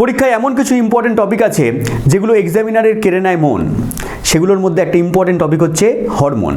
পরীক্ষায় এমন কিছু ইম্পর্টেন্ট টপিক আছে, যেগুলো এক্সামিনারের কেড়ে নেয় মন। সেগুলোর মধ্যে একটা ইম্পর্টেন্ট টপিক হচ্ছে হরমোন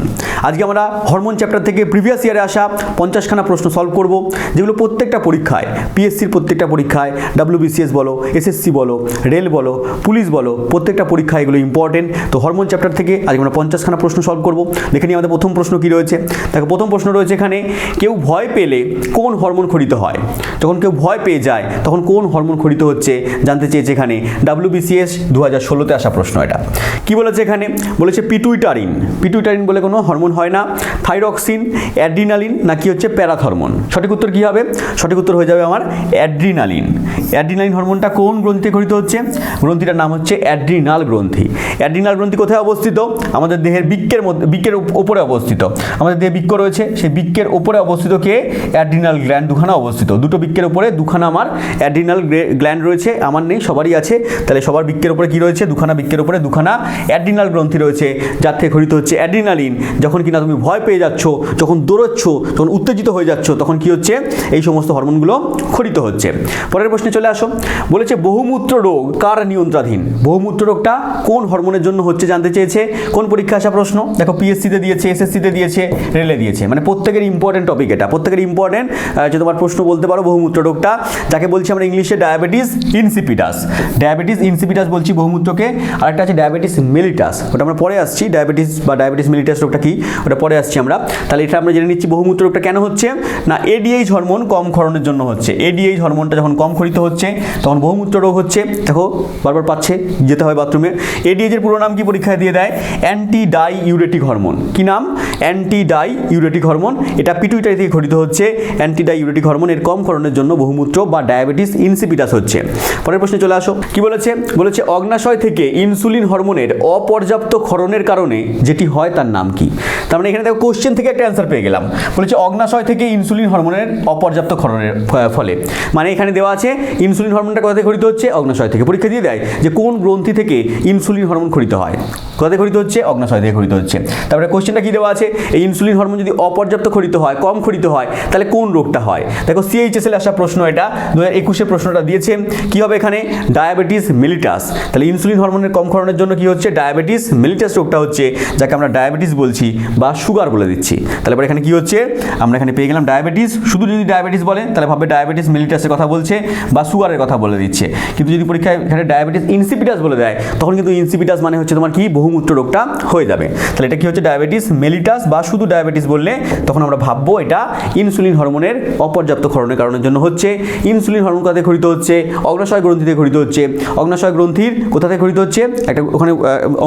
আজকে আমরা হরমোন চ্যাপ্টার থেকে প্রিভিয়াস ইয়ারে আসা পঞ্চাশখানা প্রশ্ন সলভ করব, যেগুলো প্রত্যেকটা পরীক্ষায় পিএসসির প্রত্যেকটা পরীক্ষায় ডাব্লিউবিসিএস বলো এসএসসি বলো, রেল বলো, পুলিশ বলো, প্রত্যেকটা পরীক্ষায় এগুলো ইম্পর্টেন্ট তো হরমোন চ্যাপ্টার থেকে আজকে আমরা পঞ্চাশখানা প্রশ্ন সলভ করব। দেখে নিই আমাদের প্রথম প্রশ্ন কী রয়েছে। দেখো, প্রথম প্রশ্ন রয়েছে এখানে, কেউ ভয় পেলে কোন হরমোন খরিত হয়? যখন কেউ ভয় পেয়ে যায়, তখন কোন হরমোন খরিত হচ্ছে? জানতে চেয়েছে এখানে ডাব্লিউবিসিএস দু হাজার ষোলোতে আসা প্রশ্ন এটা। কি বলেছে এখানে? বলেছে পিটুইটারিন পিটুইটারিন বলে কোনো হরমোন হয় না। থাইরক্সিন অ্যাড্রিনালিন নাকি হচ্ছে প্যারাথরমোন? সঠিক উত্তর কী হবে? সঠিক উত্তর হয়ে যাবে আমার অ্যাড্রিনালিন অ্যাড্রিনালিন হরমোনটা কোন গ্রন্থিতে খরিত হচ্ছে? গ্রন্থিটার নাম হচ্ছে অ্যাড্রিনাল গ্রন্থি। অ্যাড্রিনাল গ্রন্থি কোথায় অবস্থিত? আমাদের দেহের বৃক্কের মধ্যে বৃক্কের উপ- ওপরে অবস্থিত। আমাদের দেহে বৃক্ক রয়েছে, সেই বৃক্কের ওপরে অবস্থিত কে? অ্যাড্রিনাল গ্ল্যান্ড দুখানা অবস্থিত। দুটো বৃক্কের ওপরে দুখানা আমার অ্যাড্রিনাল গ্ল্যান্ড রয়েছে, আমার নেই, সবারই আছে। তাহলে সবার বৃক্কের ওপরে কি রয়েছে? দুখানা বৃক্কের ওপরে দুখানা অ্যাড্রিনাল গ্রন্থি রয়েছে, যার থেকে খরিত হচ্ছে অ্যাড্রিনালিন যখন কিনা তুমি ভয় পেয়ে যাচ্ছ, যখন দৌড়চ্ছ তখন উত্তেজিত হয়ে যাচ্ছ, তখন কি হচ্ছে? এই সমস্ত হরমোনগুলো খরিত হচ্ছে। পরের প্রশ্নে চলে আসো। বলেছে, বহুমূত্র রোগ কার নিয়ন্ত্রণাধীন? বহুমূত্র রোগটা কোন হরমোনের জন্য হচ্ছে জানতে চেয়েছে? কোন পরীক্ষা আসা প্রশ্ন? দেখো পিএসসিতে দিয়েছে এসএসসিতে দিয়েছে রেলে দিয়েছে। মানে প্রত্যেকের ইম্পর্টেন্ট টপিক এটা। প্রত্যেকের ইম্পর্টেন্ট যে তোমার প্রশ্ন বলতে পারো বহুমূত্র রোগটা। যাকে বলছি আমরা ইংলিশে ডায়াবেটিস ইনসিপিটাস ডায়াবেটিস ইনসিপিটাস বলছি বহুমূত্রকে। আরেকটা আছে ডায়াবেটিস মেলিটাস ওটা আমরা পরে আসছি। ডায়াবেটিস বা ডায়াবেটিস মেলিটাস রোগটা কি? ওটা পরে আসছি আমরা। তাহলে এটা আমরা জেনে নিচ্ছি বহুমূত্র রোগটা কেন হচ্ছে? না এডিএইচ হরমোন কম ক্ষরণের জন্য হচ্ছে। এডিএইচ হরমোনটা যখন কম ক্ষরিত হচ্ছে, তখন বহুমূত্র রোগ হচ্ছে। দেখো, বারবার পাচ্ছে, যেতে হয় বাথরুমে। এডিএইচের পুরো নাম কি পরীক্ষায় দিয়ে দেয়? Anti diuretic hormone. কি নাম? Anti diuretic hormone. এটা পিটুইটারি থেকে খরিত হচ্ছে। অ্যান্টি ডাই ইউরেটিক হরমোন এর কম ক্ষরণের জন্য বহুমূত্র বা ডায়াবেটিস ইনসিপিটাস হচ্ছে। পরের প্রশ্নে চলে আসো। কি বলেছে? বলেছে, অগ্নাশয় থেকে ইনসুলিন হরমোনের অপর্যাপ্ত ক্ষরণের কারণে যেটি হয় তার নাম কি? তার মানে এখানে দেখো কোশ্চেন থেকে একটা অ্যান্সার পেয়ে গেলাম। বলেছে অগ্নাশয় থেকে ইনসুলিন হরমোনের অপর্যাপ্ত ক্ষরণের ফলে। মানে এখানে দেওয়া আছে ইনসুলিন হরমোনটা কোথা থেকে খরিত হচ্ছে? অগ্নাশয় থেকে। পরীক্ষা দিয়ে দেয় যে কোন গ্রন্থি থেকে ইনসুলিন হরমোন খরিত হয়। কোথা থেকে খরিত হচ্ছে? অগ্নাশয় থেকে খরিত হচ্ছে। তারপরে কোশ্চেনটা কী দেওয়া আছে? এই ইনসুলিন হরমোন যদি অপর্যাপ্ত খরিত হয়, কম খরিত হয়, তাহলে কোন রোগটা হয়? দেখো সিএইচএসএল আসা প্রশ্ন এটা। দু হাজার একুশে প্রশ্নটা দিয়েছে, কী হবে এখানে? ডায়াবেটিস মিলিটাস তাহলে ইনসুলিন হরমোনের কম ক্ষরণের জন্য কি হচ্ছে? ডায়াবেটিস মিলিটাস রোগটা হচ্ছে, যাকে আমরা ডায়াবেটিস বলছি। বা সুগার বলে দিচ্ছি। তাহলে এবার এখানে কি হচ্ছে? আমরা এখানে পেয়ে গেলাম ডায়াবেটিস শুধু যদি ডায়াবেটিস বলে, তাহলে ভাবে ডায়াবেটিস মেলিটাসের কথা বলছে বা সুগারের কথা বলে দিচ্ছে। কিন্তু যদি পরীক্ষায় এখানে ডায়াবেটিস ইনসিপিটাস বলে দেয়, তখন কিন্তু ইনসিপিটাস মানে হচ্ছে তোমার কি? বহুমূত্র রোগটা হয়ে যাবে। তাহলে এটা কি হচ্ছে? ডায়াবেটিস মেলিটাস বা শুধু ডায়াবেটিস বললে, তখন আমরা ভাববো এটা ইনসুলিন হরমোনের অপর্যাপ্ত ক্ষরণের কারণের জন্য হচ্ছে। ইনসুলিন হরমোন কোথা থেকে খরিত হচ্ছে? অগ্নাশয় গ্রন্থিতে খরিত হচ্ছে। অগ্নাশয় গ্রন্থির কোথা থেকে খরিত হচ্ছে? একটা ওখানে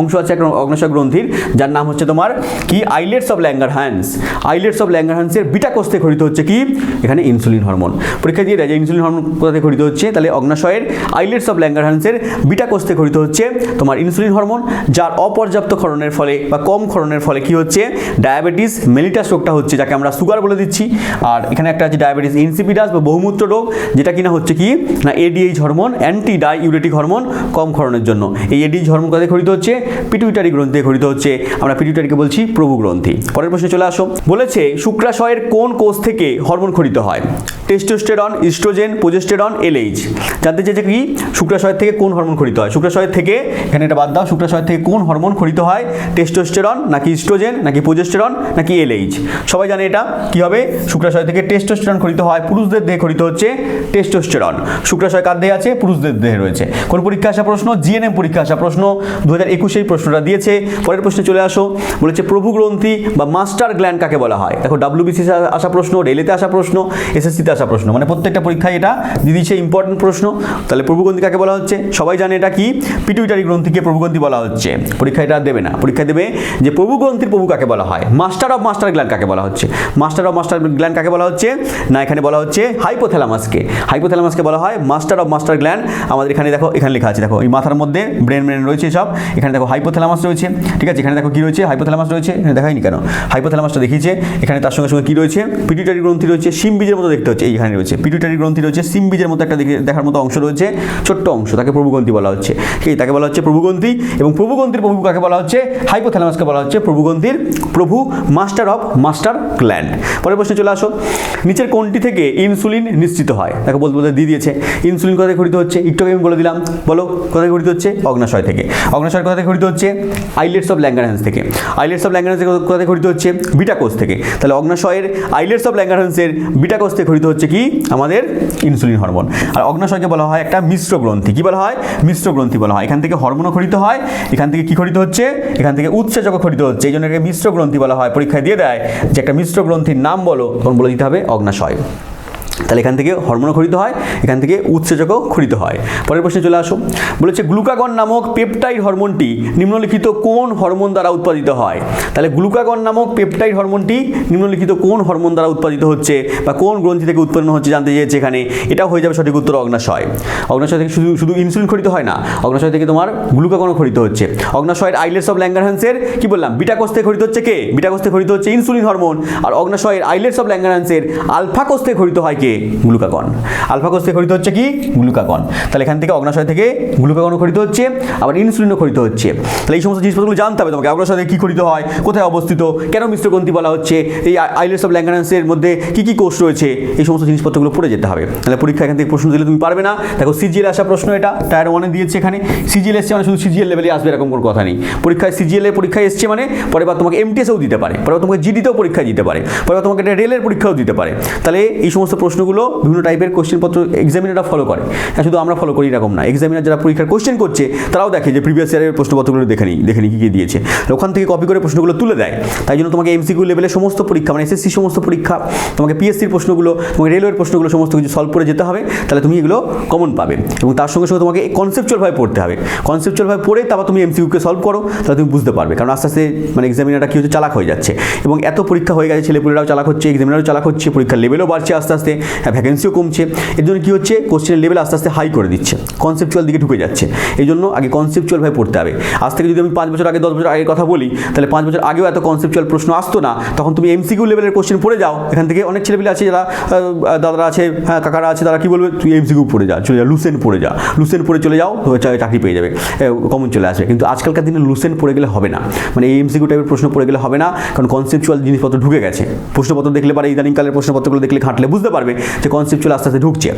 অংশ আছে একটা অগ্নাশয় গ্রন্থির, যার নাম হচ্ছে তোমার কি? Islets of Langerhans islets of Langer হ্যান্সের বিটা কোষ থেকে খরিত হচ্ছে কি? এখানে ইনসুলিন হরমোন পরীক্ষা দিয়ে দেয় যে ইনসুলিন হরমোন কোথা থেকে খরিত হচ্ছে? তাহলে অগ্নাশয়ের আইলেটস অফ ল্যাঙ্গার হ্যান্সের বিটা কোষ থেকে খরিত হচ্ছে তোমার ইনসুলিন হরমোন যার অপর্যাপ্ত ক্ষরণের ফলে বা কম ক্ষরণের ফলে কি হচ্ছে? ডায়াবেটিস মেলিটাস রোগটা হচ্ছে, যাকে আমরা সুগার বলে দিচ্ছি। আর এখানে একটা আছে ডায়াবেটিস ইনসিপিটাস বা বহুমূত্র রোগ, যেটা কিনা হচ্ছে কি? না ADH hormone anti diuretic hormone কম ক্ষরণের জন্য। এই এডিএইচ হরমোন কোথায় খরিত হচ্ছে? পিটুইটারি গ্রন্থে খরিত হচ্ছে। আমরা পিটুইটারিকে বলছি প্রভু গ্রন্থি পরের প্রশ্নে চলে আসো। বলেছে, শুক্রাশয়ের কোন কোষ থেকে হরমোন খরিত হয়? Testosterone, oestrogen, progesterone, LH. জানতে চেয়েছে কি? শুক্রাশয়ের থেকে কোন হরমোন খরিত হয়? শুক্রাশয়ের থেকে, এখানে এটা বাদ দাও, শুক্রাশয়ের থেকে কোন হরমোন খরিত হয়? টেস্টোস্টেরন, নাকি ইস্ট্রোজেন, নাকি প্রোজেস্টেরন, নাকি এলএইচ? সবাই জানে এটা। কি হবে? শুক্রাশয় থেকে টেস্টোস্টেরন খরিত হয়, পুরুষদের দেহে খরিত হচ্ছে টেস্টোস্টেরন। শুক্রাশয় কার দেহে আছে? পুরুষদের দেহে রয়েছে। কোন পরীক্ষা আসা প্রশ্ন? জিএনএম পরীক্ষা আসা প্রশ্ন। দু হাজার একুশে প্রশ্নটা দিয়েছে। পরের প্রশ্নে চলে আসো। বলেছে প্রভু গ্রন্থি বা মাস্টার গ্ল্যান্ড কাকে বলা হয়? দেখো ডাব্লিউবিসি আসা প্রশ্ন, রেলেতে আসা প্রশ্ন এসএসসিতে আসা প্রশ্ন মানে প্রত্যেকটা পরীক্ষায় এটা দিয়ে দিচ্ছে ইম্পর্টেন্ট প্রশ্ন। তাহলে প্রভুগ্রন্থি কাকে বলা হচ্ছে? সবাই জানে এটা কি? পিটুইটারি গ্রন্থিকে প্রভুগ্রন্থি বলা হচ্ছে। পরীক্ষা এটা দেবে না। পরীক্ষা দেবে যে প্রভু গ্রন্থির প্রভু কাকে বলা হয়? মাস্টার অফ মাস্টার গ্ল্যান্ড কাকে বলা হচ্ছে? মাস্টার অফ মাস্টার গ্ল্যান্ড কাকে বলা হচ্ছে? না, এখানে বলা হচ্ছে হাইপোথ্যালামাসকে হাইপোথ্যালামাসকে বলা হয় মাস্টার অফ মাস্টার গ্ল্যান্ড আমাদের এখানে দেখো, এখানে লেখা আছে, দেখো, এই মাথার মধ্যে ব্রেন ব্রেন রয়েছে সব। এখানে দেখো হাইপোথ্যালামাস রয়েছে। ঠিক আছে, এখানে দেখো কি রয়েছে? হাইপোথ্যালামাস রয়েছে দেখায়নি কেন? হাইপোথ্যালামাসটা দেখিয়েছে, এখানে তার সঙ্গে সঙ্গে কি রয়েছে? পিটুইটারি গ্রন্থি রয়েছে সিম বীজের মতো দেখতে হচ্ছে এইখানে রয়েছে। পিটুইটারি গ্রন্থি রয়েছে সিম বীজের মতো একটা দেখার মতো অংশ রয়েছে, ছোট্ট অংশ, তাকে প্রভুগ্রন্থি বলা হচ্ছে। কি, তাকে বলা হচ্ছে প্রভুগ্রন্থি? এবং প্রভুগ্রন্থির প্রভু কাকে বলা হচ্ছে? হাইপোথ্যালামাসকে বলা হচ্ছে প্রভুগ্রন্থির প্রভু মাস্টার অফ মাস্টার গ্ল্যান্ড পরের প্রশ্নে চলে আসো। নিচের কোনটি থেকে ইনসুলিন নিশ্চিত হয়? তাকে বলতে বলতে দিয়ে দিয়েছে। ইনসুলিন কোথায় ঘটিত হচ্ছে? আগে আমি বলে দিলাম। বলো কোথায় ঘটিত হচ্ছে? অগ্নাশয় থেকে। অগ্নাশয় কোথা থেকে ঘটিত হচ্ছে? আইলেটস অফ ল্যাঙ্গারহ্যান্স থেকে। আইলেটস অফ ল্যাঙ্গারহ্যান্স থেকে কোথা থেকে হচ্ছে? বিটা কোষ থেকে। তাহলে অগ্নাশয়ের আইলেটস অফ ল্যাঙ্গারহ্যান্সের বিটা কোষ থেকে খরিদ হচ্ছে কি? আমাদের ইনসুলিন হরমোন আর অগ্নাশয়কে বলা হয় একটা মিশ্র গ্রন্থি। কি বলা হয়? মিশ্র গ্রন্থি বলা হয়। এখান থেকে হরমোনও খরিত হয়। এখান থেকে কি খরিত হচ্ছে? এখান থেকে উৎসেচক খরিত হচ্ছে। এই জন্য এটাকে মিশ্র গ্রন্থি বলা হয়। পরীক্ষায় দিয়ে দেয় যে একটা মিশ্র গ্রন্থির নাম বলো। তখন বলে দিতে হবে অগ্নাশয়। তাহলে এখান থেকে হরমোনও খরিত হয়, এখান থেকে উৎসেচকও খরিত হয়। পরের প্রশ্নে চলে আসো বলেছে গ্লুকাগন নামক পেপটাইড হরমোনটি নিম্নলিখিত কোন হরমোন দ্বারা উৎপাদিত হয়? তাহলে গ্লুকাগন নামক পেপটাইড হরমোনটি নিম্নলিখিত কোন হরমোন দ্বারা উৎপাদিত হচ্ছে বা কোন গ্রন্থি থেকে উৎপন্ন হচ্ছে জানতে চেয়েছে এখানে? এটাও হয়ে যাবে সঠিক উত্তর অগ্নাশয়। অগ্নাশয় থেকে শুধু শুধু ইনসুলিন খরিত হয় না, অগ্নাশয় থেকে তোমার গ্লুকাগনও খরিত হচ্ছে। অগ্নাশয়ের আইলেটস অফ ল্যাঙ্গারহ্যান্সের কি বললাম বিটা কোষ থেকে খরিত হচ্ছে কে? বিটা কোষ থেকে খরিত হচ্ছে ইনসুলিন হরমোন আর অগ্নাশয়ের আইলেটস অফ ল্যাঙ্গারহ্যান্সের আলফা কোষ থেকে খরিত হয় কে? গ্লুকাগন। আলফা কোষ থেকে খরিত হচ্ছে কি? গ্লুকাগন। তাহলে এখান থেকে অগ্নাশয় থেকে গ্লুকাগনও খরিত হচ্ছে, আবার ইনসুলিনও খরিত হচ্ছে। তাহলে এই সমস্ত জিনিসপত্রগুলো জানতে হবে তোমাকে, অগ্নাশয় থেকে কী খরিত হয়, কোথায় অবস্থিত, কেন মিশ্রগ্রন্থি বলা হচ্ছে, এই আইলেটস অফ ল্যাঙ্গারহ্যান্সের মধ্যে কী কী কোষ রয়েছে, এই সমস্ত জিনিসপত্রগুলো পড়ে যেতে হবে। তাহলে পরীক্ষা এখান থেকে প্রশ্ন দিলে তুমি পারবে না। দেখো, সিজিএল আসা প্রশ্ন এটা, টায়ার ওয়ানে দিয়েছে এখানে। সিজিএল এসছে মানে শুধু সিজিএল লেভেলে আসবে এরকম কোনো কথা নেই। পরীক্ষায় সিজিএল পরীক্ষায় এসছে মানে পরে বার তোমাকে এমটিএসও দিতে পারে, পরে তোমাকে জিডিতেও পরীক্ষা দিতে পারে, পরে তোমাকে একটা রেলের পরীক্ষাও দিতে পারে। তাহলে এই সমস্ত প্রশ্নগুলো বিভিন্ন টাইপের কোশ্চেনপত্র এক্সামিনাররা ফলো করে। শুধু আমরা ফলো করি এরকম না। এক্সামিনার যারা পরীক্ষার কোশ্চেন করছে, তারাও দেখে যে প্রিভিয়াস ইয়ারের প্রশ্নপত্রগুলো দেখে নিই দেখে নিই কী কী দিয়েছে। ওখান থেকে কপি করে প্রশ্নগুলো তুলে দেয়। তাই জন্য তোমাকে এমসিকিউ লেভেলের সমস্ত পরীক্ষা মানে এসএসসি সমস্ত পরীক্ষা, তোমাকে পিএসসির প্রশ্নগুলো, তোমাকে রেলওয়ের প্রশ্নগুলো সমস্ত কিছু সলভ করে যেতে হবে। তাহলে তুমি এগুলো কমন পাবে। এবং তার সঙ্গে সঙ্গে তোমাকে কনসেপচুয়ালভাবে পড়তে হবে। কনসেপচুয়ালভাবে পড়ে তারপর তুমি এমসিকিউকে সলভ করো, তাহলে তুমি বুঝতে পারবে। কারণ আস্তে আস্তে মানে এক্সামিনারটা কী হচ্ছে, চালাক হয়ে যাচ্ছে। এবং এত পরীক্ষা হয়ে গেছে, ছেলেপুলেরাও চালাক হচ্ছে এক্সামিনারও চালাক হচ্ছে, পরীক্ষার লেভেলও বাড়ছে আস্তে আস্তে। ভ্যাকেন্সিও কমছে। এর জন্য কী হচ্ছে? কোশ্চেনের লেভেল আস্তে আস্তে হাই করে দিচ্ছে। কনসেপচুয়াল দিকে ঢুকে যাচ্ছে। এই জন্য আগে কনসেপচুয়ালভাবে পড়তে হবে। আজ থেকে যদি আমি পাঁচ বছর আগে, দশ বছর আগের কথা বলি, তাহলে পাঁচ বছর আগেও এত কনসেপচুয়াল প্রশ্ন আসতো না। তখন তুমি এমসিকিউ লেভেলের কোশ্চেন পড়ে যাও। এখান থেকে অনেক ছেলেপিলে আছে যারা দাদারা আছে হ্যাঁ কাকারা আছে, তারা কি বলবে? তুই এমসিকিউ পড়ে যা, চলে যা লুসেন পড়ে যা। লুসেন পড়ে চলে যাও চাকরি পেয়ে যাবে। কমন চলে আসবে। কিন্তু আজকালকার দিনে লুসেন পড়ে গেলে হবে না। মানে এই এমসিকিউ টাইপের প্রশ্ন পড়ে গেলে হবে না। কারণ কনসেপচুয়াল জিনিসপত্র ঢুকে গেছে। প্রশ্নপত্র দেখলে পারে, ইদানিংকালের প্রশ্নপত্রগুলো দেখলে ঘাঁটলে বুঝতে পারবে। যে কনসেপচুয়াল আস্তে আস্তে ঢুকছে।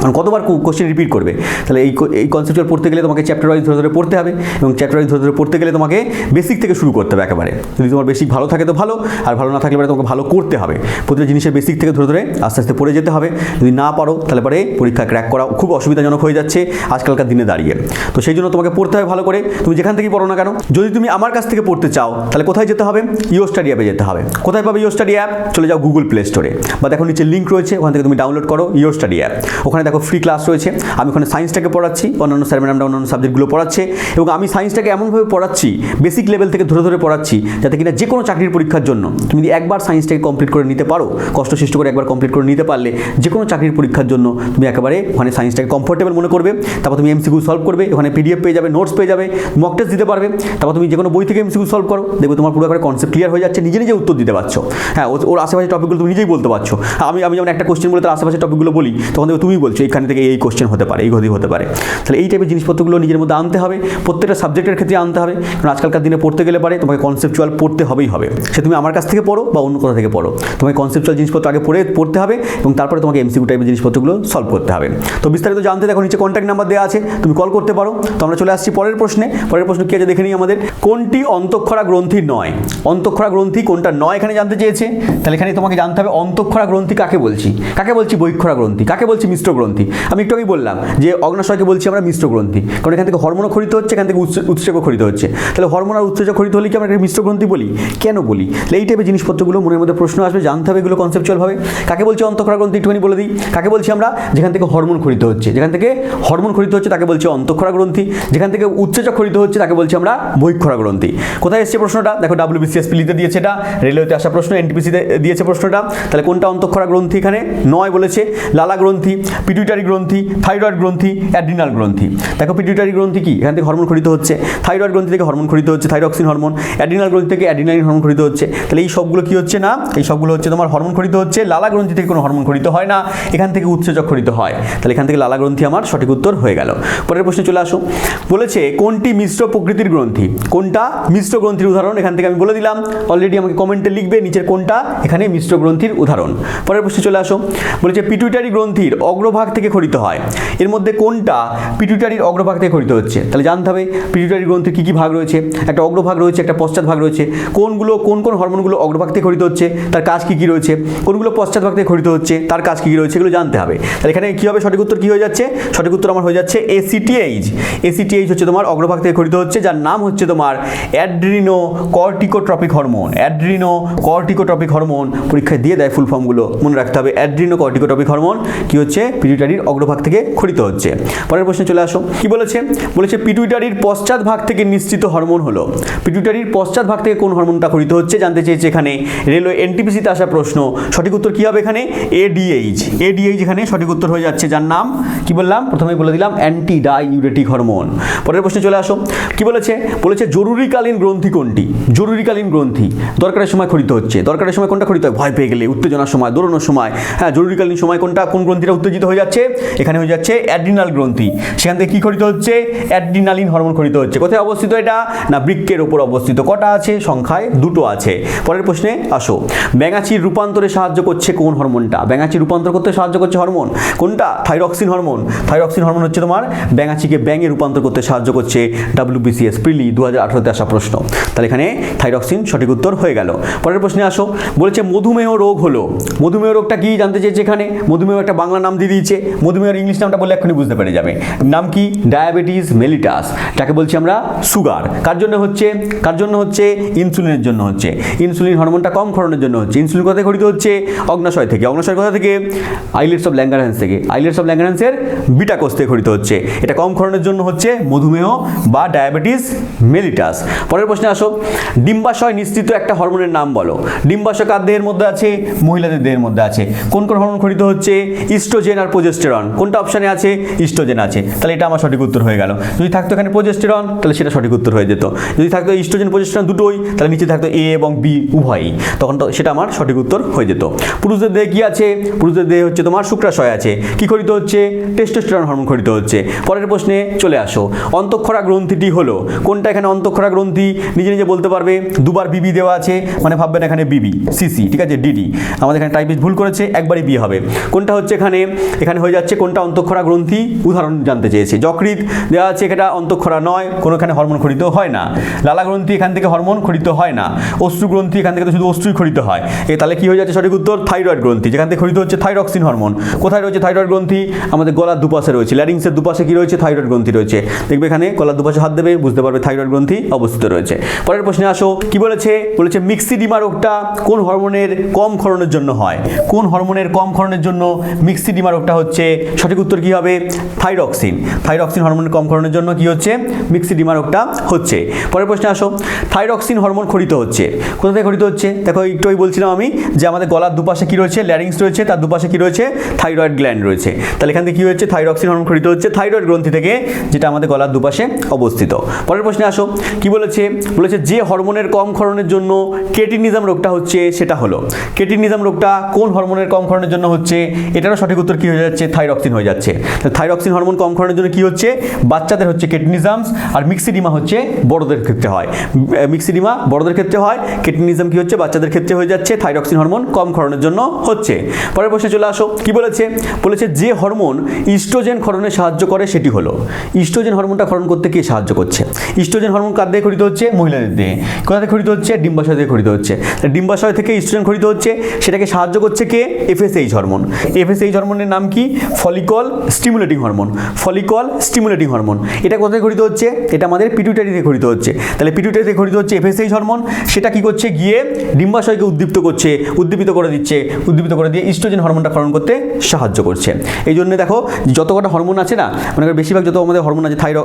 কারণ কতবার কোশ্চেন রিপিট করবে? তাহলে এই এই কনসেপ্টুয়াল পড়তে গেলে তোমাকে চ্যাপ্টার ওয়াইজ ধরে ধরে পড়তে হবে এবং চ্যাপ্টার ওয়াইজ ধরে ধরে পড়তে গেলে তোমাকে বেসিক থেকে শুরু করতে হবে একেবারে। যদি তোমার বেসিক ভালো থাকে তো ভালো, আর ভালো না থাকলে পরে তোমাকে ভালো করতে হবে। প্রতিটা জিনিসের বেসিক থেকে ধরে ধরে আস্তে আস্তে পড়ে যেতে হবে। যদি না পারো, তাহলে পরে পরীক্ষা ক্র্যাক করা খুব অসুবিধাজনক হয়ে যাচ্ছে আজকালকার দিনে দাঁড়িয়ে। তো সেই জন্য তোমাকে পড়তে হবে ভালো করে। তুমি যেখান থেকেই পড়ো না কেন, যদি তুমি আমার কাছ থেকে পড়তে চাও, তাহলে কোথায় যেতে হবে? ইও স্টাডি অ্যাপে যেতে হবে। কোথায় পাবে ইও স্টাডি অ্যাপ চলে যাও গুগল প্লে স্টোরে বা দেখো নিচে লিঙ্ক রয়েছে, ওখান থেকে তুমি ডাউনলোড করো ইও স্টাডি অ্যাপ ওখানে দেখো ফ্রি ক্লাস রয়েছে। আমি ওখানে সায়েন্সটাকে পড়াচ্ছি, অন্যান্য স্যার ম্যাডামরা অন্যান্য সাবজেক্টগুলো পড়াচ্ছে এবং আমি সায়েন্সটাকে এমনভাবে পড়াচ্ছি বেসিক লেভেল থেকে ধরে ধরে পড়াচ্ছি যাতে কিনা যে কোনো চাকরির পরীক্ষার জন্য তুমি যদি একবার সায়েন্সটাকে কমপ্লিট করে নিতে পারো কষ্ট সৃষ্টি করে একবার কমপ্লিট করে নিতে পারলে যে কোনো চাকরির পরীক্ষার জন্য তুমি একেবারে ওখানে সায়েন্সটাকে কমফোর্টেবল মনে করবে। তারপর তুমি এমসিকিউ সলভ করবে, ওখানে পিডিএফ পেয়ে যাবে নোটস পেয়ে যাবে মক টেস্ট দিতে পারবে। তারপর তুমি যে কোনো বই থেকে এমসিকিউ সলভ করো, দেখবে তোমার পুরো একবার কনসেপ্ট ক্লিয়ার হয়ে যাচ্ছে, নিজে নিজে উত্তর দিতে পারছ। হ্যাঁ ওর আশেপাশে টপিকগুলো তুমি নিজেই বলতে পারছ। আমি আমি যেমন একটা কোশ্চেন বলে তার আশেপাশে টপিকগুলো বলি, তখন তুমি বলছো। এখান থেকে এই কোশ্চেন হতে পারে, এই গতি হতে পারে। তাহলে এই টাইপের জিনিসপত্রগুলো নিজের মধ্যে আনতে হবে, প্রত্যেকটা সাবজেক্টের ক্ষেত্রে আনতে হবে, কারণ আজকালকার দিনে পড়তে গেলে পারে, তোমাকে কনসেপচুয়াল পড়তে হবেই হবে। সে তুমি আমার কাছ থেকে পড়ো বা অন্য কোথা থেকে পড়ো। তোমাকে কনসেপচুয়াল জিনিসপত্র আগে পড়ে, পড়তে হবে এবং তারপরে তোমাকে এমসিকিউ টাইপের জিনিসপত্রগুলো সলভ করতে হবে। তো বিস্তারিত জানতে দেখো, নিচে কন্ট্যাক্ট নাম্বার দেওয়া আছে, তুমি কল করতে পারো। তো আমরা চলে আসছি পরের প্রশ্নে। পরের প্রশ্ন কি আছে দেখে নিই আমাদের। কোনটি অন্তঃক্ষরা গ্রন্থি নয়? অন্তঃক্ষরা গ্রন্থি কোনটা নয় এখানে জানতে চেয়েছে? তাহলে এখানে তোমাকে জানতে হবে, অন্তঃক্ষরা গ্রন্থি কাকে বলছি? কাকে বলছি বৈক্ষরা গ্রন্থি? কাকে বলছি মিশ্র গ্রন্থি? আমি একটু আগেই বললাম যে অগ্নাশয়কে বলছি আমরা মিশ্র গ্রন্থি। কারণ এখান থেকে হরমোনও খরিত হচ্ছে, এখান থেকে উৎস- উৎসেচকও খরিত হচ্ছে। তাহলে হরমোন আর উৎসেচক খরিত হলে কি আমরা মিশ্র গ্রন্থি বলি? কেন বলি? এই টাইপের জিনিসপত্রগুলো মনের মধ্যে প্রশ্ন আসবে, জানতে হবে এগুলো কনসেপচুয়ালভাবে কাকে বলছি অন্তঃক্ষরা গ্রন্থি একটুখানি বলে দিই? কাকে বলছি আমরা? যেখান থেকে হরমোন খরিত হচ্ছে। যেখান থেকে হরমোন খরিত হচ্ছে, তাকে বলছি অন্তঃক্ষরা গ্রন্থি। যেখান থেকে উৎসেচক খরিত হচ্ছে, তাকে বলছি আমরা বৈক্ষরা গ্রন্থি। কোথায় এসছে প্রশ্নটা? দেখো ডাব্লিউবিসিএস পিলিতে দিয়েছে এটা। রেলওয়েতে আসা প্রশ্ন এনটিপিসিতে দিয়েছে প্রশ্নটা। তাহলে কোনটা অন্তঃক্ষরা গ্রন্থি এখানে? নয় বলেছে। লালা গ্রন্থি পিটু পিটুইটারি গ্রন্থি থাইরয়েড গ্রন্থি অ্যাড্রিনাল গ্রন্থি। দেখো পিটুইটারি গ্রন্থি কি? এখান থেকে হরমোন খরিত হচ্ছে। থাইরয়েড গ্রন্থি থেকে হরমোন খরিত হচ্ছে থাইরক্সিন হরমোন অ্যাড্রিনাল গ্রন্থি থেকে অ্যাড্রিনালিন হরমোন খরিত হচ্ছে। তাহলে এই সবগুলো কি হচ্ছে না? এই সবগুলো হচ্ছে তোমার হরমোন খরিত হচ্ছে, লালা গ্রন্থি থেকে কোনো হরমোন খরিত হয় না। এখান থেকে উৎসেচক খরিত হয়। তাহলে এখান থেকে লালা গ্রন্থি আমার সঠিক উত্তর হয়ে গেল। পরের প্রশ্নে চলে আসো। বলেছে, কোনটি মিশ্র প্রকৃতির গ্রন্থি? কোনটা? মিশ্র গ্রন্থির উদাহরণ এখান থেকে আমি বলে দিলাম। অলরেডি আমাকে কমেন্টে লিখবে, নিচের কোনটা? এখানে মিশ্র গ্রন্থির উদাহরণ। পরের প্রশ্নে চলে আসো। বলেছে পিটুইটারি গ্রন্থির অগ্রভাগ থেকে খরিত হয়। এর মধ্যে কোনটা পিটুইটারির অগ্রভাগ থেকে খরিত হচ্ছে? তাহলে জানতে হবে পিটুইটারি গ্রন্থির কী কী ভাগ রয়েছে, একটা অগ্রভাগ রয়েছে, একটা পশ্চাৎ ভাগ রয়েছে। কোনগুলো, কোন কোন হরমোনগুলো অগ্রভাগ থেকে খরিত হচ্ছে, তার কাজ কী কী রয়েছে, কোনগুলো পশ্চাৎ ভাগ থেকে খরিত হচ্ছে, তার কাজ কী কী রয়েছে, এগুলো জানতে হবে। তাহলে এখানে কী হবে? সঠিক উত্তর কী হয়ে যাচ্ছে? সঠিক উত্তর আমার হয়ে যাচ্ছে এসিটিএইচ এসিটিএইচ হচ্ছে তোমার অগ্রভাগ থেকে খরিত হচ্ছে, যার নাম হচ্ছে তোমার adreno corticotropic hormone. Adreno corticotropic hormone পরীক্ষায় দিয়ে দেয় ফুল ফর্মগুলো। মনে রাখতে হবে অ্যাড্রিনো কর্টিকোট্রপিক হরমোন কি হচ্ছে? পিটুইটারির অগ্রভাগ থেকে খরিত হচ্ছে। পরের প্রশ্নে চলে আসো। কি বলেছে? বলেছে পিটুইটারির পশ্চাৎ ভাগ থেকে নিশ্চিত হরমোন হলো। পিটুইটারির পশ্চাৎ ভাগ থেকে কোন হরমোনটা খরিত হচ্ছে জানতে চেয়েছে এখানে রেলওয়ে এনটিপিসিতে আসা প্রশ্ন। সঠিক উত্তর কি হবে এখানে? এডিএইচ এডিএইচ এখানে সঠিক উত্তর হয়ে যাচ্ছে। যার নাম? কি বললাম? প্রথমে বলে দিলাম অ্যান্টি ডাইউরেটিক হরমোন পরের প্রশ্নে চলে আসো। কি বলেছে? বলেছে জরুরিকালীন গ্রন্থি কোনটি? জরুরিকালীন গ্রন্থি। দরকারের সময় খরিত হচ্ছে। দরকারের সময় কোনটা খরিত হয়? ভয় পেয়ে গেলে, উত্তেজনার সময়, দৌড়ানোর সময়। হ্যাঁ জরুরিকালীন সময় কোনটা? কোন গ্রন্থিটা উত্তেজিত হয়ে যাচ্ছে, এখানে হয়ে যাচ্ছে অ্যাড্রিনাল গ্রন্থি। সেখান থেকে কী খরিত হচ্ছে? অ্যাড্রিনালিন হরমোন খরিত হচ্ছে। কোথায় অবস্থিত এটা? না, বৃক্কের উপর অবস্থিত। কটা আছে? সংখ্যায় দুটো আছে। পরের প্রশ্নে আসো। ব্যাঙাচির রূপান্তরে সাহায্য করছে কোন হরমোনটা? ব্যাঙাচির রূপান্তর করতে সাহায্য করছে হরমোন। কোনটা? Thyroxine hormone. থাইরক্সিন হরমোন হচ্ছে তোমার ব্যাঙাচিকে ব্যাঙে রূপান্তর করতে সাহায্য করছে ডাব্লিউবিসিএস। প্রিলি দু হাজার আঠারোতে আসা প্রশ্ন। তাহলে এখানে থাইরক্সিন সঠিক উত্তর হয়ে গেল। পরের প্রশ্নে আসো। বলেছে, মধুমেহ রোগ হলো। মধুমেহ রোগটা কি জানতে চেয়েছে এখানে? মধুমেহ একটা বাংলা নাম দিয়ে দিয়েছে। মধুমেহের ইংলিশ নামটা বলে এক্ষুনি বুঝতে পেরে যাবে। নাম কি? ডায়াবেটিস মেলিটাস যাকে বলছি আমরা সুগার কার জন্য হচ্ছে? কার জন্য হচ্ছে? ইনসুলিনের জন্য হচ্ছে। ইনসুলিন হরমোনটা কম ক্ষরণের জন্য হচ্ছে। ইনসুলিন কোথায় খরিত হচ্ছে? অগ্নাশয় থেকে। অগ্নাশয় কোথা থেকে? আইলেটস অফ ল্যাঙ্গারহ্যান্স থেকে। আইলেটস অফ ল্যাঙ্গারহ্যান্সের বিটা কোষ থেকে খরিত হচ্ছে। এটা কম ক্ষরণের জন্য হচ্ছে মধুমেহ বা ডায়াবেটিস মেলিটাস পরের প্রশ্নে আসো। ডিম্বাশয় নিশ্চিত একটা হরমোনের নাম বলো। ডিম্বাশয় কার দেহের মধ্যে আছে? মহিলাদের দেহের মধ্যে আছে। কোন কোন হরমোন খরিত হচ্ছে? ইস্ট্রোজেন আর প্রোজেস্টেরন কোনটা অপশানে আছে? ইস্ট্রোজেন আছে। তাহলে এটা আমার সঠিক উত্তর হয়ে গেল। যদি থাকতো এখানে প্রোজেস্টেরন তাহলে সেটা সঠিক উত্তর হয়ে যেত। যদি থাকতো ইস্ট্রোজেন প্রোজেস্টেরন দুটোই, তাহলে নিচে থাকতো এ এবং বি উভয়ই। তখন তো সেটা আমার সঠিক উত্তর হয়ে যেত। পুরুষদের দেহে কি আছে? পুরুষদের দেহে হচ্ছে তোমার শুক্রাশয় আছে। কি খরিত হচ্ছে? টেস্টোস্টেরন হরমোন খরিত হচ্ছে। পরের প্রশ্নে চলে আসো। অন্তঃক্ষরা গ্রন্থিটি হলো। কোনটা এখানে অন্তঃক্ষরা গ্রন্থি? নিজে নিজে বলতে পারবে। দুবার বিবি দেওয়া আছে। মানে ভাববেন এখানে বিবি সিসি ঠিক আছে? ডিডি আমাদের এখানে টাইপিস ভুল করেছে। একবারই বিয়ে হবে। কোনটা হচ্ছে এখানে এখানে হয়ে যাচ্ছে কোনটা অন্তঃক্ষরা গ্রন্থি? উদাহরণ জানতে চেয়েছে। যকৃত দেওয়া আছে এটা অন্তঃক্ষরা নয়, কোনো এখানে হরমোন খরিত হয় না। লালা গ্রন্থি এখান থেকে হরমোন খরিত হয় না। অশ্রু গ্রন্থি এখান থেকে শুধু অশ্রুই খরিত হয়। এ তাহলে কি হয়ে যাচ্ছে? সঠিক উত্তর, থাইরয়েড গ্রন্থি। যেখান থেকে খরিত হচ্ছে থাইরক্সিন হরমোন। কোথায় রয়েছে থাইরয়েড গ্রন্থি? আমাদের গলার দুপাশে রয়েছে। ল্যারিংসের দুপাশে কি রয়েছে? থাইরয়েড গ্রন্থি রয়েছে। দেখবে এখানে গলার দুপাশে হাত দেবে, বুঝতে পারবে থাইরয়েড গ্রন্থি অবস্থিত রয়েছে। পরের প্রশ্নে আসো, কি বলেছে? বলেছে মিক্সিডিমা রোগটা কোন হরমোনের কম ক্ষরণের জন্য হয়? কোন হরমোনের কম ক্ষরণের জন্য মিক্সিডিমা রোগটা হচ্ছে সঠিক উত্তর কি হবে? থাইরক্সিন থাইরক্সিন হরমোনের কম ক্ষরণের জন্য কি হচ্ছে? মিক্সিডিমা রোগটা হচ্ছে। পরের প্রশ্নে আসো। থাইরক্সিন হরমোন খরিত হচ্ছে। কোথা থেকে খরিত হচ্ছে? দেখো, একটুই বলছিলাম আমি যে আমাদের গলার দুপাশে কি রয়েছে? ল্যারিংস রয়েছে, তার দুপাশে কি রয়েছে? থাইরয়েড গ্ল্যান্ড রয়েছে। তাহলে এখান থেকে কি হচ্ছে? থাইরক্সিন হরমোন খরিত হচ্ছে থাইরয়েড গ্রন্থি থেকে, যেটা আমাদের গলার দুপাশে অবস্থিত। পরের প্রশ্নে আসো। কি বলেছে? বলেছে যে হরমোনের কম ক্ষরণের জন্য কেটিনিজম রোগটা হচ্ছে, সেটা হলো। কেটিনিজম রোগটা কোন হরমোনের কম ক্ষরণের জন্য হচ্ছে? এটারও সঠিক উত্তর কি হয়ে যাচ্ছে থাইরক্সিন হয়ে যাচ্ছে। থাইরক্সিন হরমোন কম ক্ষরণের জন্য কি হচ্ছে? বাচ্চাদের হচ্ছে কেটিনিজমস আর মিক্সিডিমা হচ্ছে বড়দের ক্ষেত্রে হয়। মিক্সিডিমা বড়দের ক্ষেত্রে হয় কেটিনিজম কি হচ্ছে? বাচ্চাদের ক্ষেত্রে হয়ে যাচ্ছে থাইরক্সিন হরমোন কম ক্ষরণের জন্য হচ্ছে। পরের প্রশ্নে চলে আসো, কি বলেছে? বলেছে যে হরমোন ইস্ট্রোজেন ক্ষরণে সাহায্য করে, সেটি হলো। ইস্ট্রোজেন হরমোনটা ক্ষরণ করতে কে সাহায্য করছে? ইস্ট্রোজেন হরমোন কার দেহে খরিত হচ্ছে? মহিলাদের দেহে কোথা থেকে খরিত হচ্ছে? ডিম্বাশয় থেকে খরিত হচ্ছে। ডিম্বাশয় থেকে ইস্ট্রোজেন খরিত হচ্ছে, সেটাকে সাহায্য করছে কে? এফএসএইচ হরমোন এফএসএইচ হরমোনের নাম কি? Follicle stimulating hormone follicle stimulating hormone এটা কোথায় খরিত হচ্ছে? এটা আমাদের পিটুইটারি থেকে খরিত হচ্ছে। তাহলে পিটুইটারি থেকে খরিত হচ্ছে এফএসএইচ হরমোন সেটা কি করছে? গিয়ে ডিম্বাশয়কে উদ্দীপ্ত করছে উদ্দীপিত করে দিচ্ছে উদ্দীপিত করে দিয়ে ইস্ট্রোজেন হরমোনটা ক্ষরণ করতে সাহায্য করছে। এই জন্য দেখো যত কটা হরমোন আছে না মানে বেশিরভাগ যত আমাদের হরমোন আছে থাইরো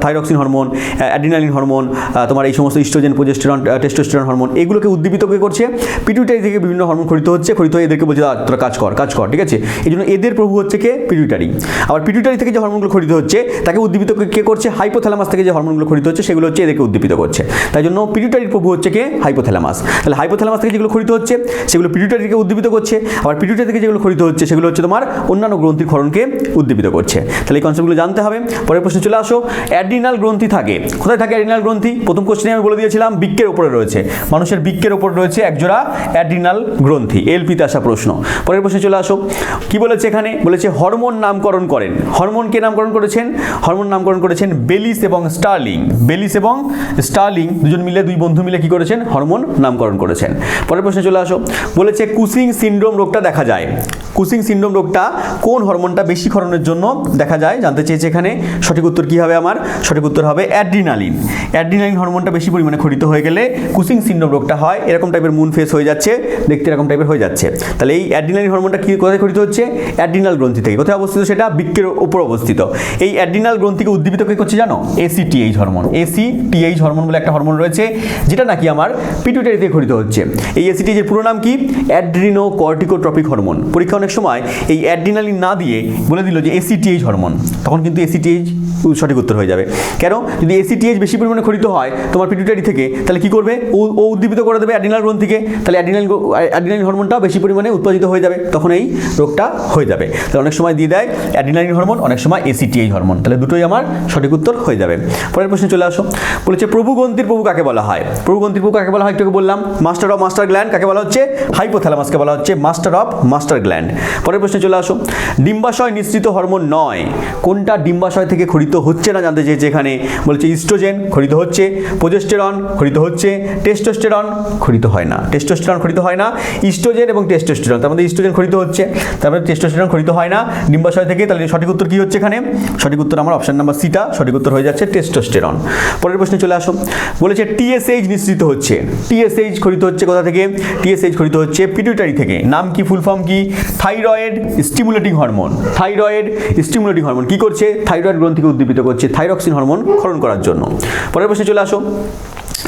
থাইরক্সিন হরমোন অ্যাড্রিনালিন হরমোন তোমার এই সমস্ত ইস্ট্রোজেন প্রোজেস্টেরন টেস্টোস্টেরন হরমোন এগুলোকে উদ্দীপিত কে করছে? পিটুইটারি থেকে বিভিন্ন হরমোন খরিত হচ্ছে খরিত হয়ে এদেরকে বলছে "আ, তোরা কাজ কর কাজ কর। ঠিক আছে? এই জন্য এদের এর প্রভু হচ্ছে কে? পিটুইটারি আবার পিটুইটারি থেকে যে হরমোনগুলো খরিত হচ্ছে, তাকে উদ্দীপিত কে করছে? হাইপোথ্যালামাস থেকে যে হরমোনগুলো খরিত হচ্ছে, সেগুলো হচ্ছে এদেরকে উদ্দীপিত করছে। তাই জন্য পিটুইটারির প্রভু হচ্ছে কে? হাইপোথ্যালামাস। তাহলে হাইপোথ্যালামাস থেকে যেগুলো খরিত হচ্ছে, সেগুলো পিটুইটারিকে উদ্দীপিত করছে। আবার পিটুইটারি থেকে যেগুলো খরিত হচ্ছে, সেগুলো হচ্ছে তোমার অন্যান্য গ্রন্থির ক্ষরণকে উদ্দীপিত করছে। তাহলে এই কনসেপ্টগুলো জানতে হবে। পরের প্রশ্নে চলে আসো। অ্যাড্রিনাল গ্রন্থি থাকে। কোথায় থাকে অ্যাড্রিনাল গ্রন্থি? প্রথম কোশ্চেনে আমি বলে দিয়েছিলাম, বৃক্কের উপরে রয়েছে। মানুষের বৃক্কের উপর রয়েছে একজোড়া অ্যাড্রিনাল গ্রন্থি। এলপিতে আসা প্রশ্ন। পরের প্রশ্নে চলে আসো। কি বলেছে এখানে? বলেছে হরমোন নামকরণ করেন। হরমোন কে নামকরণ করেছেন? হরমোন নামকরণ করেছেন বেলিস এবং স্টার্লিং। বেলিস এবং স্টার্লিং দুজন মিলে দুই বন্ধু মিলে কি করেছেন? হরমোন নামকরণ করেছেন। পরের প্রশ্নে চলে আসো। বলেছে কুসিং সিনড্রোম রোগটা দেখা যায়। কুসিং সিনড্রোম রোগটা কোন হরমোনটা বেশি ক্ষরণের জন্য দেখা যায়? জানতে চেয়েছে এখানে। সঠিক উত্তর কি হবে আমার? সঠিক উত্তর হবে অ্যাড্রিনালিন। অ্যাড্রিনালিন হরমোনটা বেশি পরিমাণে খরিত হয়ে গেলে কুসিং সিনড্রোম রোগটা হয়। এরকম টাইপের মুন ফেস হয়ে যাচ্ছে। দেখতে এরকম টাইপের হয়ে যাচ্ছে। তাহলে এই অ্যাড্রিনালিন হরমোনটা কি কোথায় খরিত হচ্ছে? অ্যাড্রিনাল গ্রন্থি থেকে। কোথায় অবস্থিত সেটা? বৃক্কের উপর অবস্থিত। এই অ্যাড্রিনাল গ্রন্থিকে উদ্দীপিত কে করছে জানো? এসিটিএইচ হরমোন এসিটিএইচ হরমোন বলে একটা হরমোন রয়েছে, যেটা নাকি আমার পিটুইটারি থেকে খরিত হচ্ছে। এই এসিটিএইচ এর পুরো নাম কি? অ্যাড্রিনো কর্টিকোট্রপিক হরমোন পরীক্ষা অনেক সময় এই অ্যাড্রিনালিন না দিয়ে বলে দিল যে এসিটিএইচ হরমোন তখন কিন্তু এসিটিএইচ সঠিক উত্তর হয়ে যাবে। কেন? যদি এসিটিএইচ বেশি পরিমাণে খরিত হয় তোমার পিটুইটারি থেকে, তাহলে কি করবে? ও ও উদ্দীপিত করে দেবে অ্যাড্রিনাল গ্রন্থিকে। তাহলে অ্যাড্রিনাল অ্যাড্রিনালিন হরমোনটা বেশি পরিমাণে উৎপাদিত হয়ে যাবে। তখন এই রোগটা হয়ে যাবে। তাহলে অনেক সময় দিয়ে দেয় অ্যাড্রিনালিন হরমোন, অনেক সময় এসিটিএইচ হরমোন। তাহলে দুটোই আমার সঠিক উত্তর হয়ে যাবে। পরের প্রশ্নে চলে আসো। বলেছে প্রভুগ্রন্থির প্রভু কাকে বলা হয়? প্রভুগ্রন্থির প্রভু কাকে বলা হয়? একটু বললাম মাস্টার অফ মাস্টার গ্ল্যান্ড কাকে বলা হচ্ছে? হাইপোথ্যালামাসকে বলা হচ্ছে মাস্টার অফ মাস্টার গ্ল্যান্ড পরের প্রশ্নে চলে আসো। ডিম্বাশয় নিশ্চিত হরমোন নয়। কোনটা ডিম্বাশয় থেকে খরিত হচ্ছে না জানতে চেয়েছে এখানে? বলছে, ইস্ট্রোজেন খরিত হচ্ছে, প্রোজেস্টেরন খরিত হচ্ছে, টেস্টোস্টেরন খরিত হয় না। টেস্টোস্টেরন খরিত হয় না, ইস্ট্রোজেন এবং টেস্টোস্টেরন। তার মধ্যে ইস্ট্রোজেন খরিত হচ্ছে তারপরে টেস্টোস্টেরন খরিত হয় না ডিম্বাশয় থেকে তাহলে সঠিক উত্তর কি হচ্ছে এখানে সঠিক উত্তর আমার অপশন নাম্বার সিটা সঠিক উত্তর হয়ে যাচ্ছে টেস্টোস্টেরন পরের প্রশ্নে চলে আসো বলেছে টিএসএইচ নিঃসৃত হচ্ছে টিএসএইচ খরিত হচ্ছে কোথা থেকে টিএসএইচ খরিত হচ্ছে পিটুইটারি থেকে নাম কি ফুল ফর্ম কি thyroid stimulating hormone thyroid stimulating hormone কি করছে থাইরয়েড গ্রন্থিকে উদ্দীপিত করছে থাইরক্সিন হরমোন ক্ষরণ করার জন্য পরের প্রশ্নে চলে আসো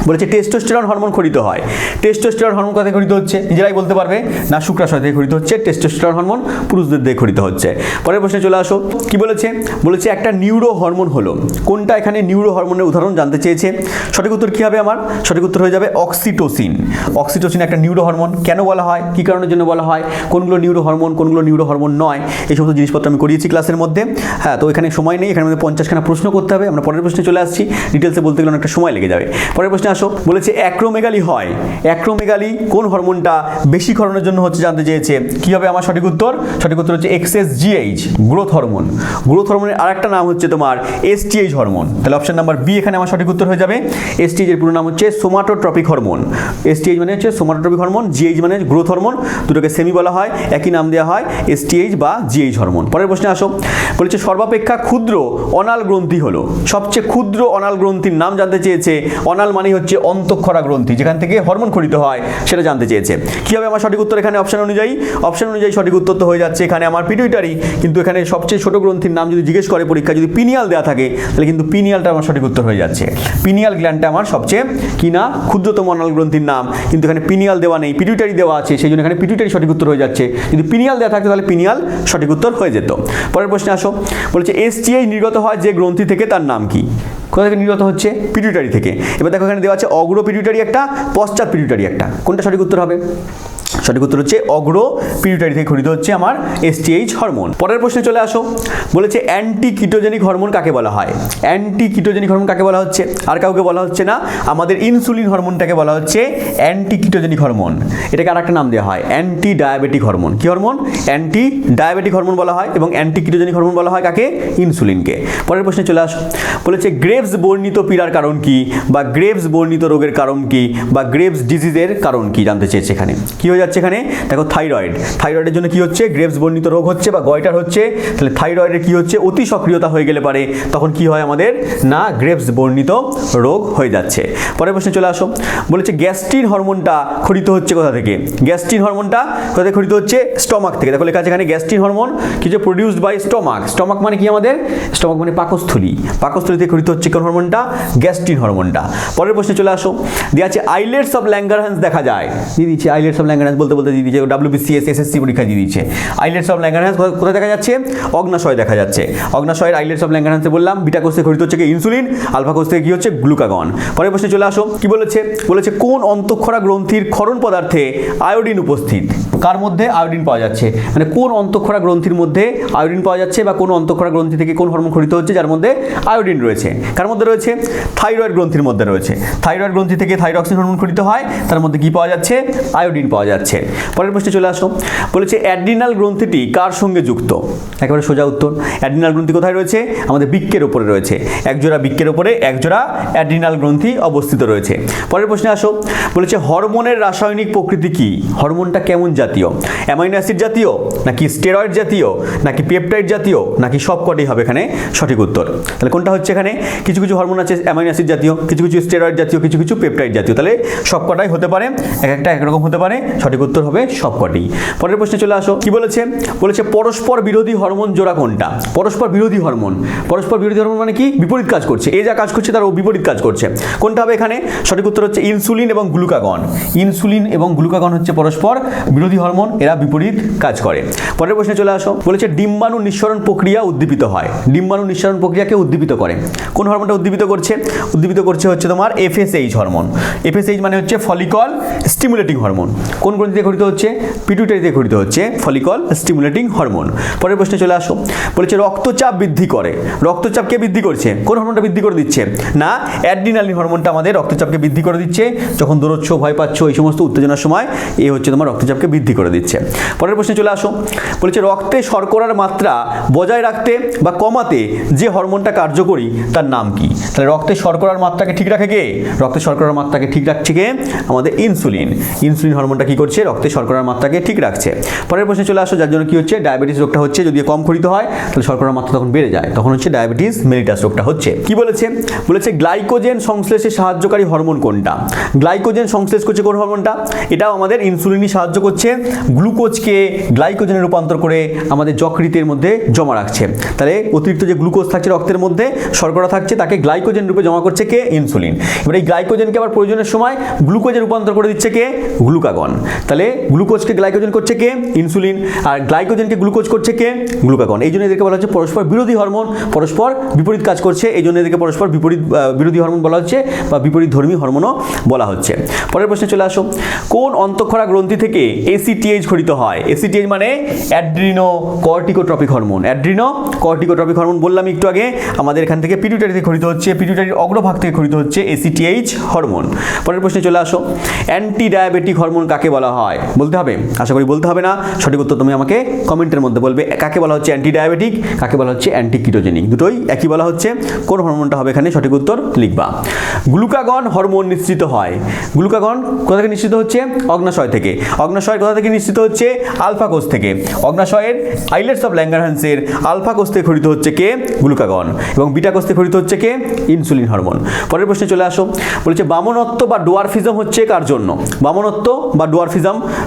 বলেছে টেস্টোস্টেরন হরমোন খরিত হয়। টেস্টোস্টেরন হরমোন কোথায় খরিত হচ্ছে? নিজেরাই বলতে পারবে। না, শুক্রাশয় থেকে খরিত হচ্ছে। টেস্টোস্টেরন হরমোন পুরুষদের দিয়ে খরিত হচ্ছে। পরের প্রশ্নে চলে আসো। কি বলেছে? বলেছে একটা নিউরো হরমোন হলো। কোনটা এখানে নিউরো হরমোনের উদাহরণ জানতে চেয়েছে? সঠিক উত্তর কী হবে আমার? সঠিক উত্তর হয়ে যাবে অক্সিটোসিন অক্সিটোসিন একটা নিউরো হরমোন কেন বলা হয়? কী কারণের জন্য বলা হয়? কোনগুলো নিউরো হরমোন কোনগুলো নিউরো হরমোন নয়? এই সমস্ত জিনিসপত্র আমি করিয়েছি ক্লাসের মধ্যে। হ্যাঁ তো এখানে সময় নেই। এখানে আমাদের পঞ্চাশখানা প্রশ্ন করতে হবে। আমরা পরের প্রশ্নে চলে আসছি। ডিটেলসে বলতে গেলে অনেকটা সময় লেগে যাবে। পরের প্রশ্নে আসো। বলেছে, অ্যাক্রোমেগালি হয়। অ্যাক্রোমেগালি কোন হরমোনটা বেশি ক্ষরণের জন্য হচ্ছে জানতে চেয়েছে? কি হবে আমার সঠিক উত্তর? সঠিক উত্তর হচ্ছে excess GH growth hormone growth হরমোনের আরেকটা নাম হচ্ছে তোমার এসটিএইচ হরমোন তাহলে অপশন নাম্বার বি এখানে আমার সঠিক উত্তর হয়ে যাবে। এসটিএইচ এর পুরো নাম হচ্ছে সোমাটোট্রপিক হরমোন এসটিএইচ মানে হচ্ছে সোমাটোট্রপিক হরমোন জিএইচ মানে গ্রোথ হরমোন দুটোকে সেমি বলা হয়, একই নাম দেওয়া হয় এসটিএইচ বা জিএইচ হরমোন পরের প্রশ্নে আসো। বলেছে, সর্বাপেক্ষা ক্ষুদ্র অনাল গ্রন্থি হলো। সবচেয়ে ক্ষুদ্র অনাল গ্রন্থির নাম জানতে চেয়েছে। অনাল মানে হচ্ছে অন্তঃক্ষরা গ্রন্থি, যেখান থেকে হরমোন খরিত হয় সেটা জানতে চেয়েছে। কী হবে আমার সঠিক উত্তর এখানে অপশন অনুযায়ী? অপশন অনুযায়ী সঠিক উত্তর তো হয়ে যাচ্ছে এখানে আমার পিটুইটারি কিন্তু এখানে সবচেয়ে ছোট গ্রন্থির নাম যদি জিজ্ঞেস করে পরীক্ষা, যদি পিনিয়াল দেওয়া থাকে, তাহলে কিন্তু পিনিয়ালটা আমার সঠিক উত্তর হয়ে যাচ্ছে। পিনিয়াল গ্ল্যান্ডটা আমার সবচেয়ে কি না? ক্ষুদ্রতম অনাল গ্রন্থির নাম। কিন্তু এখানে পিনিয়াল দেওয়া নেই পিটুইটারি দেওয়া আছে, সেই জন্য এখানে পিটুইটারি সঠিক উত্তর হয়ে যাচ্ছে। যদি পিনিয়াল দেওয়া থাকতো, তাহলে পিনিয়াল সঠিক উত্তর হয়ে যেত। পরের প্রশ্নে আসো। বলছে এসটিআই নির্গত হয় যে গ্রন্থি থেকে, তার নাম কি? কোথা থেকে নির্গত হচ্ছে? পিটুইটারি থেকে। এবার দেখো এখানে দেওয়া আছে অগ্র পিটুইটারি একটা পশ্চাৎ পিটুইটারি একটা। কোনটা সঠিক উত্তর হবে? সঠিক উত্তর হচ্ছে অগ্র, পিউটারি থেকে খরিত হচ্ছে আমার এসটিএইচ হরমোন। পরের প্রশ্নে চলে আসো। বলেছে অ্যান্টি কিটোজেনিক হরমোন কাকে বলা হয়? অ্যান্টি কিটোজেনিক হরমোন কাকে বলা হচ্ছে? আর কাউকে বলা হচ্ছে না। আমাদের ইনসুলিন হরমোনটাকে বলা হচ্ছে অ্যান্টি কিটোজেনিক হরমোন। এটাকে আর একটা নাম দেওয়া হয় অ্যান্টি ডায়াবেটিক হরমোন। কি হরমোন? অ্যান্টি ডায়াবেটিক হরমোন বলা হয় এবং অ্যান্টি কিটোজেনিক হরমোন বলা হয় কাকে? ইনসুলিনকে পরের প্রশ্নে চলে আসো। বলেছে গ্রেভস বর্ণিত পীড়ার কারণ কি বা গ্রেভস বর্ণিত রোগের কারণ কি বা গ্রেভস ডিজিজের কারণ কি? জানতে চেয়েছে এখানে। কি হয়ে যাচ্ছে? এখানে? দেখো থাইরয়েড থাইরয়েডের জন্য কি হচ্ছে? গ্রেভস বর্ণিত রোগ হচ্ছে বা গয়টার হচ্ছে। তাহলে থাইরয়েডের কি হচ্ছে? অতি সক্রিয়তা হয়ে গেলে পারে। তখন কি হয় আমাদের? না গ্রেভস বর্ণিত রোগ হয়ে যাচ্ছে। পরের প্রশ্নে চলে আসো। বলেছে গ্যাস্ট্রিন হরমোনটা খরিত হচ্ছে কোথা থেকে? গ্যাস্ট্রিন হরমোনটা কোথা থেকে খরিত হচ্ছে? স্টমাক থেকে। দেখো লেখা আছে এখানে, গ্যাস্ট্রিন হরমোন কিছু প্রডিউসড বাই স্টমাক স্টমাক মানে কি আমাদের? স্টমাক মানে পাকস্থলী। পাকস্থলী থেকে খরিত হচ্ছে কোন হরমোনটা? গ্যাস্ট্রিন হরমোনটা। পরের প্রশ্নে চলে আসো। দেওয়া আছে আইলেটস অফ ল্যাঙ্গারহ্যান্স দেখা যায়। দিয়ে দিচ্ছি আইলেটস অফ ল্যাঙ্গারহ্যান্স বলতে বলতে দিয়ে দিয়েছে ডাব্লিউবিসিএস এসএসসি পরীক্ষা দিয়ে দিয়েছে। আইলেটস অফ ল্যাঙ্গারহ্যান্স কোথায় দেখা যাচ্ছে? অগ্নাশয় দেখা যাচ্ছে। অগ্নাশয়ের আইলেটস অফ ল্যাঙ্গারহ্যান্সে বললাম, বিটা কোষ খরিত হচ্ছে কি? ইনসুলিন, আলফা কোষ থেকে কি হচ্ছে? গ্লুকাগন। পরের প্রশ্নে চলে আসো, কি বলেছে? বলেছে, কোন অন্তঃক্ষরা গ্রন্থির ক্ষরণ পদার্থে আয়োডিন উপস্থিত? কার মধ্যে? আয়োডিন পাওয়া যাচ্ছে। মানে কোন অন্তঃক্ষরা গ্রন্থির মধ্যে আয়োডিন পাওয়া যাচ্ছে বা কোন অন্তঃক্ষরা গ্রন্থি থেকে কোন হরমোন খরিত হচ্ছে? যার মধ্যে আয়োডিন রয়েছে। কার মধ্যে রয়েছে? থাইরয়েড গ্রন্থির মধ্যে রয়েছে। থাইরয়েড গ্রন্থি থেকে থাইরক্সিন হরমোন খরিত হয়। তার মধ্যে কি পাওয়া যাচ্ছে? আয়োডিন পাওয়া যাচ্ছে। পরের প্রশ্নে চলে আসো। বলেছে, অ্যাড্রিনাল গ্রন্থিটি কার সঙ্গে যুক্ত? একেবারে সোজা উত্তর। অ্যাড্রিনাল গ্রন্থি কোথায় রয়েছে? আমাদের বৃক্কের উপরে রয়েছে। একজোড়া বৃক্কের উপরে একজোড়া অ্যাড্রিনাল গ্রন্থি অবস্থিত রয়েছে। পরের প্রশ্নে আসো। বলেছে, হরমোনের রাসায়নিক প্রকৃতি কি? হরমোনটা কেমন জাতীয়? অ্যামাইনো অ্যাসিড জাতীয়? নাকি স্টেরয়েড জাতীয়? নাকি পেপটাইড জাতীয়? নাকি সবকটাই হবে এখানে সঠিক উত্তর। তাহলে কোনটা হচ্ছে এখানে? কিছু কিছু হরমোন আছে অ্যামাইনো অ্যাসিড জাতীয়, কিছু কিছু স্টেরয়েড জাতীয়, কিছু কিছু পেপটাইড জাতীয়। তাহলে সবকটাই হতে পারে, এক একটা একরকম হতে পারে, সঠিক উত্তর হবে সবকটি। পরের প্রশ্নে চলে আসো। কি বলেছে? বলেছে, পরস্পর বিরোধী হরমোন জোড়া কোনটা? পরস্পর বিরোধী হরমোন। পরস্পর বিরোধী হরমোন মানে কি? বিপরীত কাজ করছে। এ যা কাজ করছে, তার ও বিপরীত কাজ করছে। কোনটা হবে এখানে? সঠিক উত্তর হচ্ছে ইনসুলিন এবং গ্লুকাগন। ইনসুলিন এবং গ্লুকাগন হচ্ছে পরস্পর বিরোধী হরমোন। এরা বিপরীত কাজ করে। পরের প্রশ্নে চলে আসো। বলেছে, ডিম্বাণু নিঃসরণ প্রক্রিয়া উদ্দীপিত হয়। ডিম্বাণু নিঃসরণ প্রক্রিয়াকে উদ্দীপিত করে। কোন হরমোনটা উদ্দীপিত করছে? উদ্দীপিত করছে হচ্ছে তোমার এফএসএইচ হরমোন। এফএসএইচ মানে হচ্ছে ফলিকল স্টিমুলেটিং হরমোন কোন গ্রন্থিতে ঘটিত হচ্ছে পিটুইটারিতে ঘটিত হচ্ছে ফলিকল স্টিমুলেটিং হরমোন পরের প্রশ্নে চলে আসো। বলেছে রক্তচাপ বৃদ্ধি করে। রক্তচাপ কে বৃদ্ধি করছে? কোন হরমোনটা বৃদ্ধি করে দিচ্ছে? না অ্যাড্রিনালিন হরমোনটা আমাদের রক্তচাপকে বৃদ্ধি করে দিচ্ছে। যখন দৌড়চ্ছ ভয় পাচ্ছ, এই সমস্ত উত্তেজনার সময় এ হচ্ছে তোমার রক্তচাপকে বৃদ্ধি করে দিচ্ছে। পরের প্রশ্নে চলে আসো। বলেছে রক্তে শর্করার মাত্রা বজায় রাখতে বা কমাতে যে হরমোনটা কার্যকরী, তার নাম কি? তাহলে রক্তে শর্করার মাত্রাকে ঠিক রাখে কে? রক্তে শর্করার মাত্রাকে ঠিক রাখছে কে? আমাদের ইনসুলিন ইনসুলিন হরমোনটা কি করছে? রক্তে শর্করার মাত্রাকে ঠিক রাখছে। পরের প্রশ্নে চলে আসো, যার জন্য কি হচ্ছে, ডায়াবেটিস রোগটা হচ্ছে, যদি কম খরিত হয়, তাহলে শর্করার মাত্রা তখন বেড়ে যায়। তখন হচ্ছে ডায়াবেটিস মেলিটাস রোগটা হচ্ছে। কি বলেছে? বলেছে, গ্লাইকোজেন সংশ্লেষে সাহায্যকারী হরমোন কোনটা? গ্লাইকোজেন সংশ্লেষ করছে কোন হরমোনটা? এটাও আমাদের ইনসুলিনই সাহায্য করছে। গ্লুকোজকে গ্লাইকোজেনে রূপান্তর করে আমাদের যকৃতের মধ্যে জমা রাখছে। তাহলে অতিরিক্ত যে গ্লুকোজ থাকছে রক্তের মধ্যে, শর্করা থাকছে, তাকে গ্লাইকোজেন রূপে জমা করছে কে? ইনসুলিন। এবার এই গ্লাইকোজেনকে আবার প্রয়োজনের সময় গ্লুকোজে রূপান্তর করে দিচ্ছে কে? গ্লুকাগন। তাহলে গ্লুকোজকে গ্লাইকোজেন করছে কে? ইনসুলিন আর গ্লাইকোজেনকে গ্লুকোজ করছে কে? গ্লুকাগন এই জন্য এদেরকে বলা হচ্ছে পরস্পর বিরোধী হরমোন পরস্পর বিপরীত কাজ করছে। এই জন্য এদেরকে পরস্পর বিপরীত বিরোধী হরমোন বলা হচ্ছে বা বিপরীত ধর্মী হরমোনও বলা হচ্ছে। পরের প্রশ্নে চলে আসো। কোন অন্তঃক্ষরা গ্রন্থি থেকে এসিটিএইচ ঘটিত হয়? এসিটিএইচ মানে adreno corticotropic hormone adreno corticotropic hormone বললাম একটু আগে। আমাদের এখান থেকে পিটুইটারি থেকে খরিত হচ্ছে পিটুইটারির অগ্রভাগ থেকে খরিত হচ্ছে এসিটিএইচ হরমোন পরের প্রশ্নে চলে আসো। অ্যান্টি ডায়াবেটিক হরমোন কাকে বলা হয়? বলতে হবে? আশা করি বলতে হবে না। সঠিক উত্তর তুমি আমাকে কমেন্টের মধ্যে বলবে। কাকে বলা হচ্ছে অ্যান্টি ডায়াবেটিক কাকে বলা হচ্ছে অ্যান্টি কিটোজেনিক দুটোই একই বলা হচ্ছে। কোন হরমোনটা হবে এখানে? সঠিক উত্তর লিখবা। গ্লুকাগন হরমোন নিশ্চিত হয়। গ্লুকাগন কোথা থেকে নিশ্চিত হচ্ছে? অগ্নাশয় থেকে। অগ্নাশয় কোথা থেকে নিশ্চিত হচ্ছে? আলফা কোষ থেকে। অগ্নাশয়ের আইলেটস অফ ল্যাঙ্গারহান্সের আলফা কোষ থেকে খরিত হচ্ছে কে? গ্লুকাগন। এবং বিটা কোষ থেকে খরিত হচ্ছে কে? ইনসুলিন হরমোন পরের প্রশ্নে চলে আসো। বলেছে, বামনত্ব বা ডোয়ারফিজম হচ্ছে কার জন্য? বামনত্ব বা ডোয়ারফিজম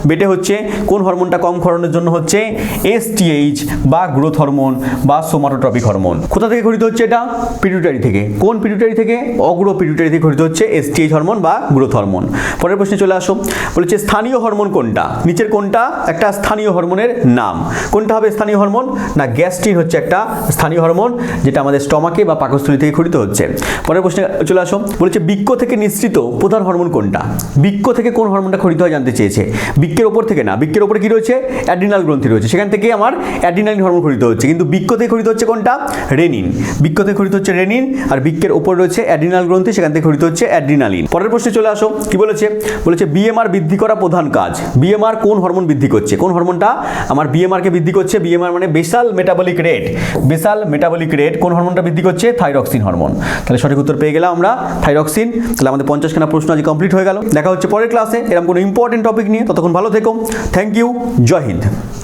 বেটে হচ্ছে কোন হরমোনটা কম ক্ষরণের জন্য হচ্ছে এসটিএইচ বা গ্রোথ হরমোন বা সোমাটোট্রপিক হরমোন কোথা থেকে খরিত হচ্ছে এটা? পিটুইটারি থেকে। কোন পিটুইটারি থেকে? অগ্র পিটুইটারি থেকে খরিত হচ্ছে এসটিএইচ হরমোন বা গ্রোথ হরমোন পরের প্রশ্নে চলে আসো। বলেছে স্থানীয় হরমোন কোনটা? নিচের কোনটা? একটা স্থানীয় হরমোনের নাম। কোনটা হবে স্থানীয় হরমোন না গ্যাস্ট্রিন হচ্ছে একটা স্থানীয় হরমোন যেটা আমাদের স্টমাকে বা পাকস্থলী থেকে খরিত হচ্ছে। পরের প্রশ্নে চলে আসো। বলেছে বৃক্ষ থেকে নিঃসৃত প্রধান হরমোন কোনটা? বৃক্ষ থেকে কোন হরমোনটা খরিত হয় জানতে চেয়েছে? বৃক্ষের ওপর থেকে না, বৃক্ষের ওপরে কি রয়েছে? অ্যাড্রিনাল গ্রন্থি রয়েছে। সেখান থেকে আমার অ্যাড্রিনালিন হরমোন খরিত হচ্ছে। কিন্তু বৃক্ষ থেকে খরিত হচ্ছে কোনটা? রেনিন। বৃক্ষ থেকে খরিত হচ্ছে রেনিন, আর বৃক্ষের ওপর রয়েছে অ্যাড্রিনাল গ্রন্থি, সেখান থেকে খরিত হচ্ছে অ্যাড্রিনালিন পরের প্রশ্নে চলে আসো। কি বলেছে? বলেছে, বিএমআর বৃদ্ধি করা প্রধান কাজ। বিএমআর কোন হরমোন বৃদ্ধি করছে? কোন হরমোনটা? আমার বিএমআরকে বৃদ্ধি করছে? বিএমআর মানে basal metabolic rate basal metabolic rate কোন হরমোনটা বৃদ্ধি করছে? Thyroxine hormone. তাহলে সঠিক উত্তর পেয়ে গেলাম আমরা থাইরক্সিন তাহলে আমাদের পঞ্চাশখানা প্রশ্ন আজ কমপ্লিট হয়ে গেল। দেখা হচ্ছে পরের ক্লাসে এরকম কোনো ইম্পর্টেন্ট টপিক নিয়ে ততক্ষণ ভালো থেকো। Thank you Jai Hind.